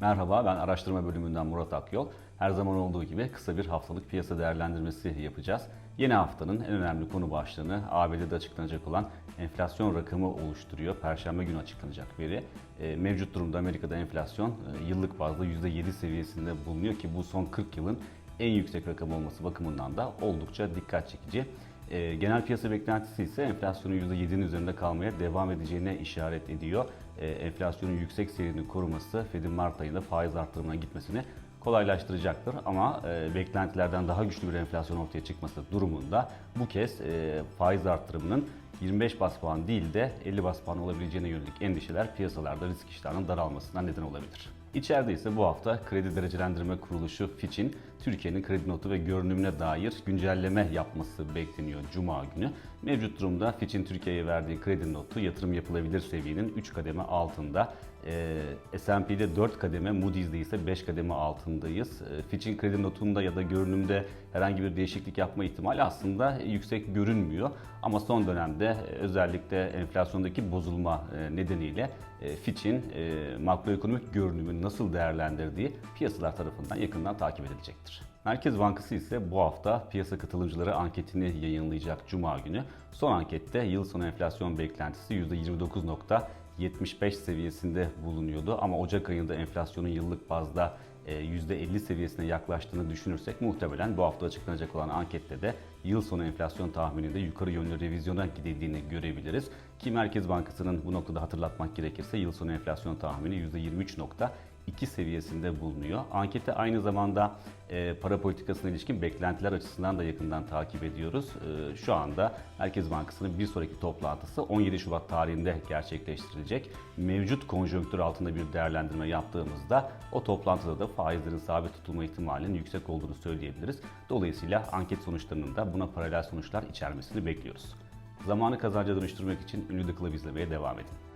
Merhaba, ben araştırma bölümünden Murat Akyol. Her zaman olduğu gibi kısa bir haftalık piyasa değerlendirmesi yapacağız. Yeni haftanın en önemli konu başlığını ABD'de açıklanacak olan enflasyon rakamı oluşturuyor. Perşembe günü açıklanacak veri. E, Mevcut durumda Amerika'da enflasyon e, yıllık bazda %7 seviyesinde bulunuyor ki bu son 40 yılın en yüksek rakam olması bakımından da oldukça dikkat çekici. E, genel piyasa beklentisi ise enflasyonun %7'nin üzerinde kalmaya devam edeceğine işaret ediyor. E, enflasyonun yüksek seyrini koruması Fed'in Mart ayında faiz artırımına gitmesini kolaylaştıracaktır. Ama e, beklentilerden daha güçlü bir enflasyon ortaya çıkması durumunda bu kez e, faiz artırımının 25 bas puan değil de 50 bas puan olabileceğine yönelik endişeler piyasalarda risk iştahının daralmasına neden olabilir. İçeride ise bu hafta kredi derecelendirme kuruluşu Fitch'in Türkiye'nin kredi notu ve görünümüne dair güncelleme yapması bekleniyor Cuma günü. Mevcut durumda Fitch'in Türkiye'ye verdiği kredi notu yatırım yapılabilir seviyenin 3 kademe altında. Ee, S&P'de 4 kademe, Moody's'de ise 5 kademe altındayız. Ee, Fitch'in kredi notunda ya da görünümde herhangi bir değişiklik yapma ihtimali aslında yüksek görünmüyor. Ama son dönemde e, özellikle enflasyondaki bozulma e, nedeniyle e, Fitch'in e, makroekonomik görünümü nasıl değerlendirdiği piyasalar tarafından yakından takip edilecektir. Merkez Bankası ise bu hafta piyasa katılımcıları anketini yayınlayacak Cuma günü. Son ankette yıl sonu enflasyon beklentisi %29.75 seviyesinde bulunuyordu ama Ocak ayında enflasyonun yıllık bazda %50 seviyesine yaklaştığını düşünürsek muhtemelen bu hafta açıklanacak olan ankette de yıl sonu enflasyon tahmininde yukarı yönlü revizyona gidildiğini görebiliriz. Ki Merkez Bankası'nın bu noktada hatırlatmak gerekirse yıl sonu enflasyon tahmini %23.2 seviyesinde bulunuyor. Ankete aynı zamanda e, para politikasına ilişkin beklentiler açısından da yakından takip ediyoruz. E, şu anda Merkez Bankası'nın bir sonraki toplantısı 17 Şubat tarihinde gerçekleştirilecek. Mevcut konjonktür altında bir değerlendirme yaptığımızda o toplantıda da faizlerin sabit tutulma ihtimalinin yüksek olduğunu söyleyebiliriz. Dolayısıyla anket sonuçlarının da buna paralel sonuçlar içermesini bekliyoruz. Zamanı kazanca dönüştürmek için ünlü The Club izlemeye devam edin.